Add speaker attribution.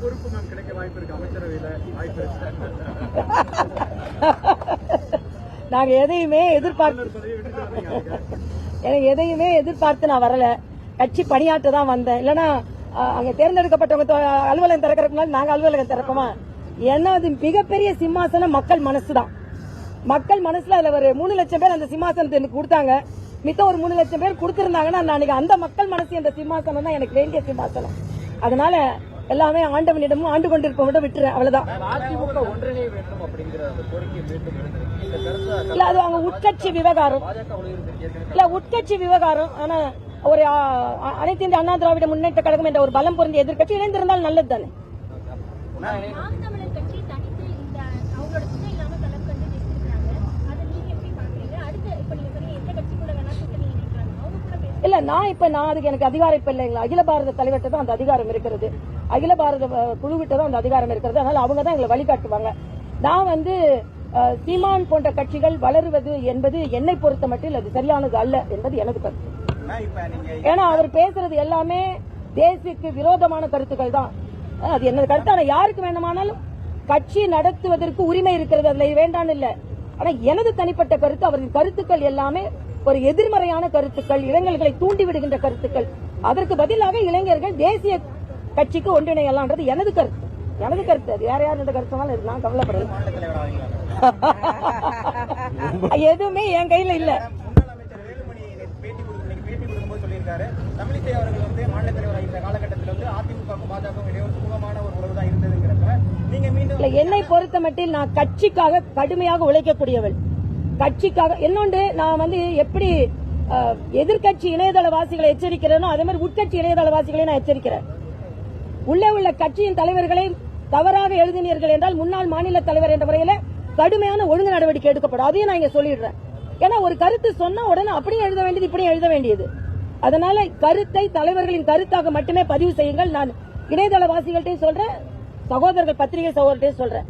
Speaker 1: பொறுப்பு மேம் கிடைக்க வாய்ப்பு இருக்கு. அமைச்சரவையில வாய்ப்பு இருக்கு.
Speaker 2: நாங்க எதையுமே எதிர்பார்த்து. எனக்கு எதையுமே எதிர்பார்த்து நான் வரல. கட்சி பணியாற்ற தான் வந்தேன். இல்லனா அஹ், அங்க தேர்ந்தெடுக்கப்பட்டவங்க அலுவலகம் திறக்கறதுக்கு முன்னாடி நாங்க அலுவலகம் திறப்போமா? ஏன்னா அது மிகப்பெரிய சிம்மாசனம் மக்கள் மனசுதான் மக்கள் மனசுல அதுல ஒரு மூணு லட்சம் பேர் அந்த சிம்மாசனத்தை எனக்கு கொடுத்தாங்க. மித்த ஒரு மூணு லட்சம் பேர் கொடுத்திருந்தாங்கன்னா அன்னைக்கு அந்த மக்கள் மனசு என்ற சிம்மாசனம் தான் எனக்கு வேண்டிய சிம்மாசனம். அதனால எல்லாமே ஆண்டவனிடமும் ஆண்டு கொண்டிருப்பவனிடம் விட்டுறேன் அவ்வளவுதான். இல்ல அது அவங்க உட்கட்சி விவகாரம். இல்ல உட்கட்சி விவகாரம். ஆனா ஒரு அனைத்து இந்திய அண்ணா திராவிட முன்னேற்ற கழகம் என்ற ஒரு பலம் பொருந்திய எதிர்க்கட்சி இணைந்திருந்தால் நல்லது தானே இல்ல நான் இப்ப நான் அதுக்கு எனக்கு அதிகாரம் இப்ப இல்லைங்களா? அகில பாரத தலைவர்கிட்ட தான் அந்த அதிகாரம் இருக்கிறது. அகில பாரத குழுவிட்ட தான் அந்த அதிகாரம் இருக்கிறது. அதனால அவங்க தான் எங்களை வழிகாட்டுவாங்க. நான் வந்து சீமான் போன்ற கட்சிகள் வளருவது என்பது என்னை பொறுத்த மட்டில் அது சரியானது அல்ல என்பது எனது கருத்து. ஏன்னா அவர் பேசுறது எல்லாமே தேசியக்கு விரோதமான கருத்துக்கள் தான். அது என்னது கருத்து. ஆனா யாருக்கு வேண்டுமானாலும் கட்சி நடத்துவதற்கு உரிமை இருக்கிறது அதுல வேண்டாம் இல்ல. ஆனா எனது தனிப்பட்ட கருத்து அவரின் கருத்துக்கள் எல்லாமே ஒரு எதிர்மறையான கருத்துக்கள் இளைஞர்களை தூண்டி விடுகின்ற கருத்துக்கள். அதற்கு பதிலாக இளைஞர்கள் தேசிய கட்சிக்கு ஒன்றிணையலாம்ன்றது எனது கருத்து. எனது கருத்து அது. யார் இந்த கருத்து நான் கவலைப்படுறேன் எதுவுமே என் கையில இல்ல.
Speaker 1: சொல்லியிருக்காரு. தமிழிசை அவர்கள் வந்து மாநில தலைவர் இந்த காலகட்டத்தில் வந்து அதிமுக பாஜக இடையே ஒரு சுமூகமான ஒரு உறவு தான் இருந்ததுங்கிறப்ப நீங்க மீண்டும்
Speaker 2: இல்ல என்னை பொறுத்த மட்டில் நான் கட்சிக்காக கடுமையாக உழைக்கக்கூடியவள். கட்சிக்காக இன்னொன்று நான் வந்து எப்படி அஹ், எதிர்க்கட்சி இணையதளவாசிகளை எச்சரிக்கிறேனோ அதே மாதிரி உட்கட்சி இணையதளவாசிகளை நான் எச்சரிக்கிறேன். உள்ளே உள்ள கட்சியின் தலைவர்களை தவறாக எழுதினீர்கள் என்றால் முன்னாள் மாநில தலைவர் என்ற முறையில கடுமையான ஒழுங்கு நடவடிக்கை எடுக்கப்படும். அதையும் நான் இங்க சொல்லிடுறேன். ஏன்னா ஒரு கருத்து சொன்ன உடனே அப்படியே எழுத வேண்டியது இப்படியும் எழுத வேண்டியது. அதனால கருத்தை தலைவர்களின் கருத்தாக மட்டுமே பதிவு செய்யுங்கள். நான் இணையதளவாசிகள்ட்டையும் சொல்றேன் சகோதரர்கள் பத்திரிகை சகோதரர்கிட்டையும் சொல்றேன்.